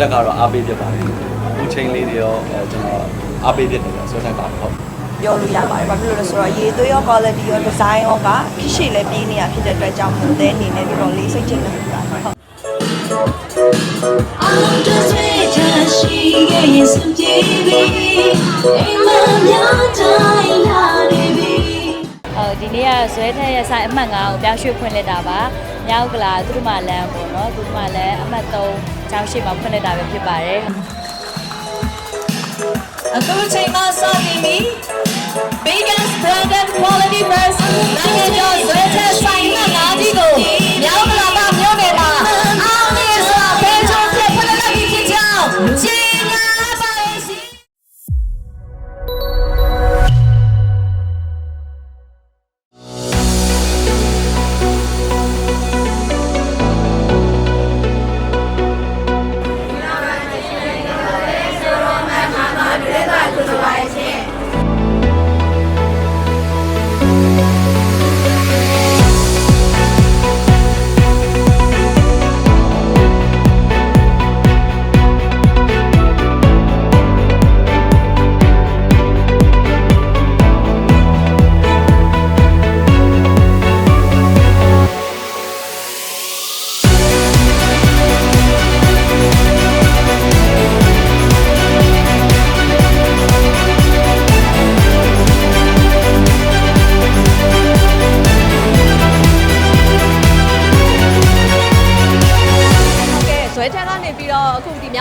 တက်ကတော့အားပေးဖြစ်ပါတယ်အခုချိန်လေးတွေရောအဲကျွန်တော်အားပေးဖြစ်တယ်ဆွဲတက်ကတော့ဟုတ်ပြောလို့ရပါတယ်ဘာဖြစ်လို့လဲဆိုတော့ရေသွေးရော quality ရော design ရောကဖြစ်ရှိလဲပြီးနေတာဖြစ်တဲ့အတွက်ကြောင့်မို့တဲ့အနေနဲ့တော်တော်လေးစိတ်ချနေကြပါတယ်ဟုတ် I want to say just she is some baby. Ain't my young time, baby. အော်ဒီနေ့ကဇွဲထက်ရဲ့ဆိုင်အမှတ်9ကိုပြောင်းရွှေ့ဖွင့်လိုက်တာပါ။မြောက်ကလာသူတို့မှလမ်းပေါ့နော်။သူတို့မှလည်းအမှတ်3 ကျောင်းရှိမှာဖွင့်လိုက်တာပဲဖြစ်ပါတယ်အခုချိန်မှစတင်ပြီ biggest branded quality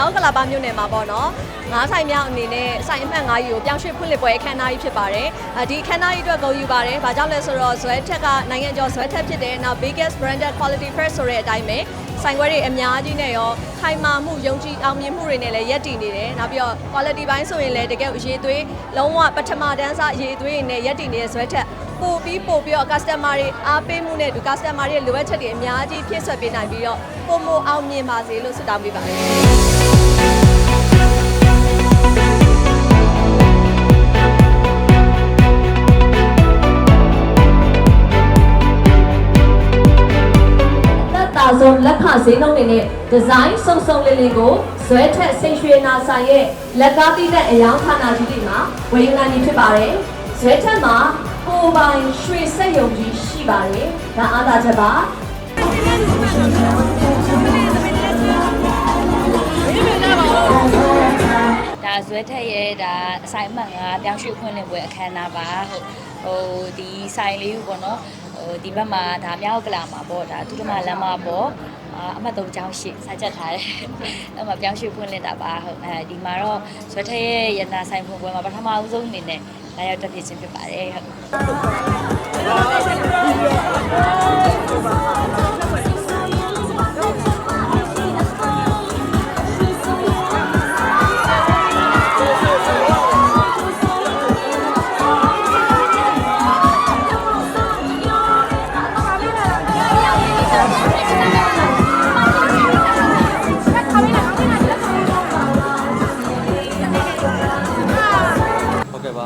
အခုဒီမြောက်ကလာပါမြို့နယ်မှာပေါ့နော်ငါးဆိုင်မြောက်အနေနဲ့ဆိုင်အမှတ်9ကြီးကိုပြောင်းရွှေ့ဖွင့်လှစ်ပွဲအခမ်းအနားကြီးဖြစ်ပါတယ်အဲဒီအခမ်းအနားကြီးအတွက်ဂုဏ်ယူပါတယ်။ဘာကြောင့်လဲဆိုတော့ဇွဲထက်ကနိုင်ငံကျော်ဇွဲထက်ဖြစ်တယ်။နောက် biggest branded quality first ဆိုတဲ့အတိုင်းပဲဆိုင်ခွဲတွေအများကြီးနဲ့ရောခိုင်မာမှုယုံကြည်အောင်မြင်မှုတွေနဲ့လည်းရပ်တည်နေတယ်။နောက်ပြီးတော့ quality ဘိုင်းဆိုရင်လည်းတကယ်ရေသွေးလုံးဝပထမတန်းစားရေသွေးတွေနဲ့ရပ်တည်နေတဲ့ဇွဲထက် ပို့ပြီးပို့ပြီးတော့ customer တွေအားပေးမှုနဲ့ဒီ customer တွေရဲ့လိုအပ်ချက်တွေအများကြီးဖြည့်ဆွတ်ပေးနိုင်ပြီးတော့ပုံမအောင်မြင်ပါစေလို့ဆုတောင်းပေးပါတယ်သက်တာဆုံးလက်ခဈေးနှုန်းတွေနဲ့ဒီဇိုင်းစုံစုံလေးလေးကိုဇွဲထက်စိတ်ရွှေနာဆိုင်ရဲ့လက်ကားတိတဲ့အယောင်ဌာနကြီးတွေမှာဝယ်ယူနိုင်ပြီဖြစ်ပါတယ်။ဇွဲထက်မှာ ကိုယ်ပိုင်ရွှေစက်ယုံကြီးရှိပါတယ်။ဒါအားသာချက်ပါ။ဒါဇွဲထက်ရဲ့ဒါဆိုင်အမှတ်9ပြောင်းရွှေ့ဖွင့်လှစ်ပွဲအခမ်းအနားပါ။ဟုတ်ဟိုဒီဆိုင်လေးကိုပေါ့နော်။ဟိုဒီဘက်မှာဒါမြောက်ကလာမှာပေါ့ဒါသူတို့မှလမ်းမှာပေါ့ အာအမှတ်3ကျောင်းရှိစာချက်ထားတယ်။အဲ့မှာပြောင်းရွှေ့ဖွင့်လှစ်တာပါဟုတ်အဲဒီမှာတော့ဇွဲထက်ရဲ့ရတနာဆိုင်ဖွင့်ပွဲမှာပထမဦးဆုံးအနေနဲ့လာရောက်တက်ဖြစ်ခြင်းဖြစ်ပါတယ်ဟုတ်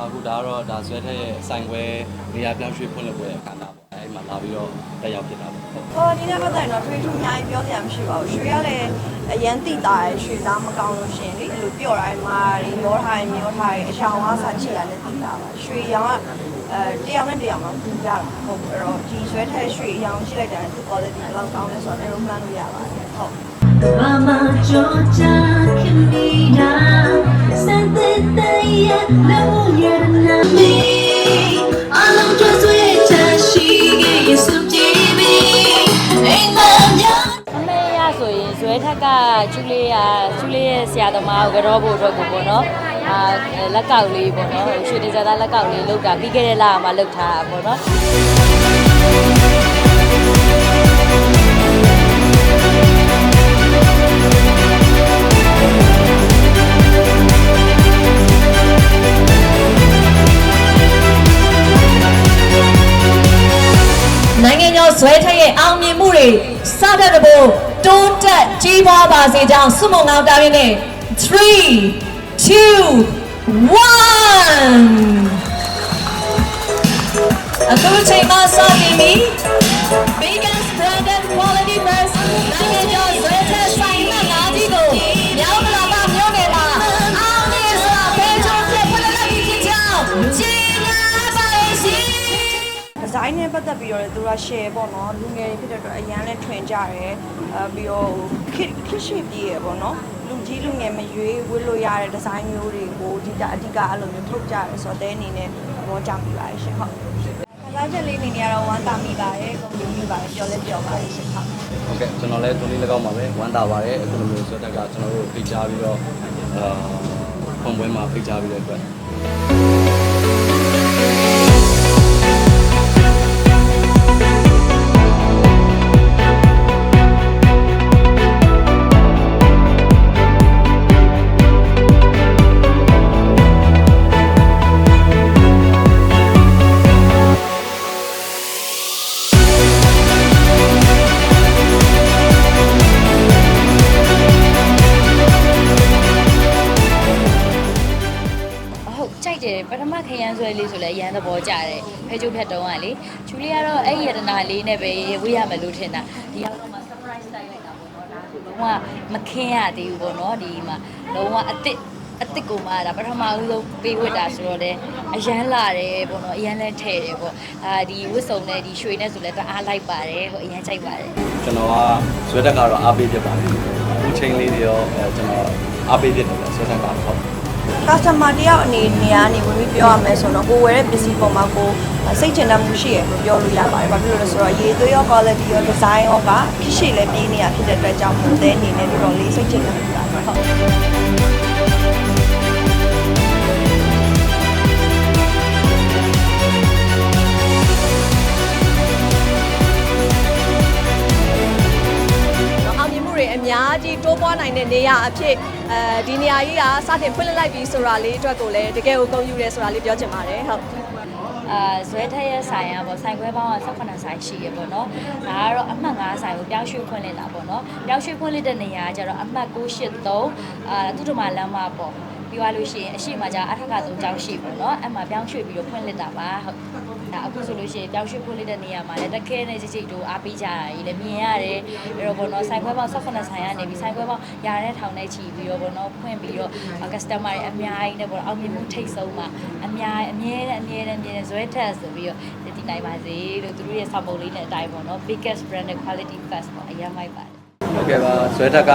အခုဒါကတော့ဒါဇွဲထက်ရဲ့ဆိုင်ခွဲနေရာပြောင်းရွှေ့ဖွင့်လှစ်ပွဲအခမ်းအနားပေါ့အဲဒီမှာလာပြီးတော့တက်ရောက်ဖြစ်တာပေါ့ဟုတ်ဟောဒီနေ့ပတ်သက်တော့ထွေးထူးအများကြီးပြောစရာမရှိပါဘူးရွှေရလည်းအရန်တိတာရယ်ရွှေသားမကောင်းလို့ရှရင်လေအဲ့လိုပြော့တိုင်းမှာရောထားရင်မျောထားရင်အရှောင်အားစားချီရလည်းတိတာပါရွှေရောင်ကအဲတရားနဲ့တရားမှာပူကြတာဟုတ်အဲ့တော့ဒီဆွဲထက်ရွှေရောင်ကြည့်လိုက်တာသူ quality ဘယ်လောက်ကောင်းလဲဆိုတော့အဲ့လိုမှန်းလို့ရပါတယ်ဟုတ် Mama Georgia Camila Santa Taya Lamuya Nami Alam just wait she is so baby Ain't my young အမေရဆိုရင်ဇွဲထက်ကကျူလေးရကျူလေးရဲ့ဆရာသမားကိုကြောဖို့အတွက်ကိုပေါ့နော်အာလက်ကောက်လေးပေါ့နော်ရွှေဒေဇာသားလက်ကောက်လေးလောက်တာပြီးခဲ့တဲ့လကမှလောက်ထားတာပေါ့နော် နိုင်ငံကျော်ဇွဲထက်ရဲ့အောင်မြင်မှုတွေစတဲ့တဘောတိုးတက်ကြီးပွားပါစေကြောင်းဆုမွန်ကောင်းတာရင်းနဲ့3 2 1အခုချိန်မှစတင်ပြီ biggest design နဲ့ပတ်သက်ပြီးတော့လည်းသူက share ပေါ့နော်လူငယ်တွေဖြစ်တဲ့အတွက်အရန်လည်းထွင်ကြတယ်အဲပြီးတော့ခစ်ခစ်ရှိပြေးရပေါ့နော်လူကြီးလူငယ်မရွေးဝတ်လို့ရတဲ့ design မျိုးတွေကိုဒီကအဓိကအဲ့လိုမျိုးထုတ်ကြရဲဆိုတော့တဲအနေနဲ့သဘောကျမိပါတယ်ရှင်ဟုတ်ခစားချက်လေးအနေနဲ့ကတော့ဝမ်းသာမိပါတယ်ကုန်ပြီးမိပါတယ်ပြောလဲပြောပါတယ်ရှင်ဟုတ်ဟုတ်ကဲ့ကျွန်တော်လည်းတုံးလေး၎င်းပါပဲဝမ်းသာပါတယ်အခုလိုမျိုးဆွဲတက်ကကျွန်တော်တို့ဖိတ်ကြားပြီးတော့အာပုံပွဲမှာဖိတ်ကြားပြီးတဲ့အတွက် မခရမ်းဆွဲလေးဆိုလဲအရန်သဘောကျတယ်ဖဲကျုပ်ဖြတ်တုံးကလေချူလေးကတော့အဲ့ဒီရတနာလေးနဲ့ပဲဝေးရမယ်လို့ထင်တာဒီရောက်တော့မှ surprise တိုက်လိုက်တာပေါ့နော်ဒါဆိုလုံးဝမခင်းရသေးဘူးပေါ့နော်ဒီမှာလုံးဝအစ်စ်အစ်စ်ကိုမှဒါပထမဦးဆုံးပေးဝတ်တာဆိုတော့လေအရန်လာတယ်ပေါ့နော်အရန်လဲထဲ့တယ်ပေါ့အာဒီဝတ်စုံနဲ့ဒီရွှေနဲ့ဆိုလဲတအားလိုက်ပါတယ်ဟိုအရန်ကြိုက်ပါတယ်ကျွန်တော်ကဆွဲတက်ကတော့အားပေးဖြစ်ပါတယ်အခုချိန်လေးတွေရောအဲကျွန်တော်အားပေးဖြစ်တယ်ဆွဲတက်ကတော့ဟုတ် customer တယောက်အနေနဲ့ကနေဝင်ပြီးပြောရမယ်ဆိုတော့ကိုဝယ်တဲ့ပစ္စည်းပေါ်မှာကိုစိတ်ချတဲ့မှုရှိရလို့ပြောလို့ရပါတယ်။ဘာဖြစ်လို့လဲဆိုတော့ရေသွေးရော quality ရော design ရောကခရှိလည်းပြင်းနေတာဖြစ်တဲ့အတွက်ကြောင့်မို့တဲ့အနေနဲ့တော်တော်လေးစိတ်ချတဲ့မှုပါဟုတ် နိုင်တဲ့နေရာအဖြစ်အဲဒီနေရာကြီးကစတင်ဖွင့်လှစ်လိုက်ပြီးဆိုတာလေးအတွက်ကိုလည်းတကယ်ကိုဂုဏ်ယူတယ်ဆိုတာလေးပြောချင်ပါတယ်ဟုတ်အာဇွဲထက်ရဲ့ဆိုင်ရပေါ့ဆိုင်ခွဲပေါင်းက18ဆိုင်ရှိရပေါ့နော်ဒါကတော့အမှတ်5ဆိုင်ကိုပြောင်းရွှေ့ခွင့်လစ်တာပေါ့နော်ပြောင်းရွှေ့ခွင့်လစ်တဲ့နေရာကကျတော့အမှတ်983အာသူတို့မှလမ်းမပေါ့ ပြီးသွားလို့ရှိရင်အရှိမကျအထက်က3ကျောင်းရှိပေါ့နော်အဲ့မှာပြောင်းရွှေ့ပြီးတော့ဖွင့်လစ်တာပါဟုတ်ဒါအခုဆိုလို့ရှိရင်ပြောင်းရွှေ့ဖွင့်လစ်တဲ့နေရာမှာလည်းတက်ခဲနဲ့ကြိတ်ကြိတ်တို့အားပေးကြတာကြီးလည်းမြင်ရတယ်အဲ့တော့ပေါ့နော်ဆိုင်ခွဲပေါင်း18ဆိုင်ကနေပြီးဆိုင်ခွဲပေါင်းရာတဲ့ထောင်နဲ့ချီပြီးတော့ပေါ့နော်ဖွင့်ပြီးတော့ customer တွေအများကြီးနဲ့ပေါ့နော်အောင်မြင်မှုထိတ်ဆုံးမှာအများအမြဲတမ်းအမြဲတမ်းအမြဲတမ်းဇွဲထက်ဆိုပြီးတော့ဒီနိုင်ပါစေလို့သူတို့ရဲ့စာပုံလေးနဲ့အတိုင်းပေါ့နော် biggest branded quality first ပေါ့အရင်မိုက်ပါတယ် ဟုတ်ကဲ့ပါဆွဲတက်က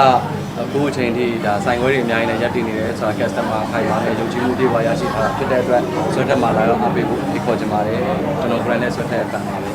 အခုအချိန်ထိဒါဆိုင်ခွဲတွေအများကြီးနဲ့ရပ်တည်နေတယ်ဆိုတာ customer ခိုင်ပါနဲ့ယုံကြည်မှုတွေပါရရှိထားတာဖြစ်တဲ့အတွက်ဆွဲတက်မှာလာတော့အားပေးဖို့ဖိတ်ခေါ်ချင်ပါတယ်ကျွန်တော် brand နဲ့ဆွဲတက်အပန်ပါပဲ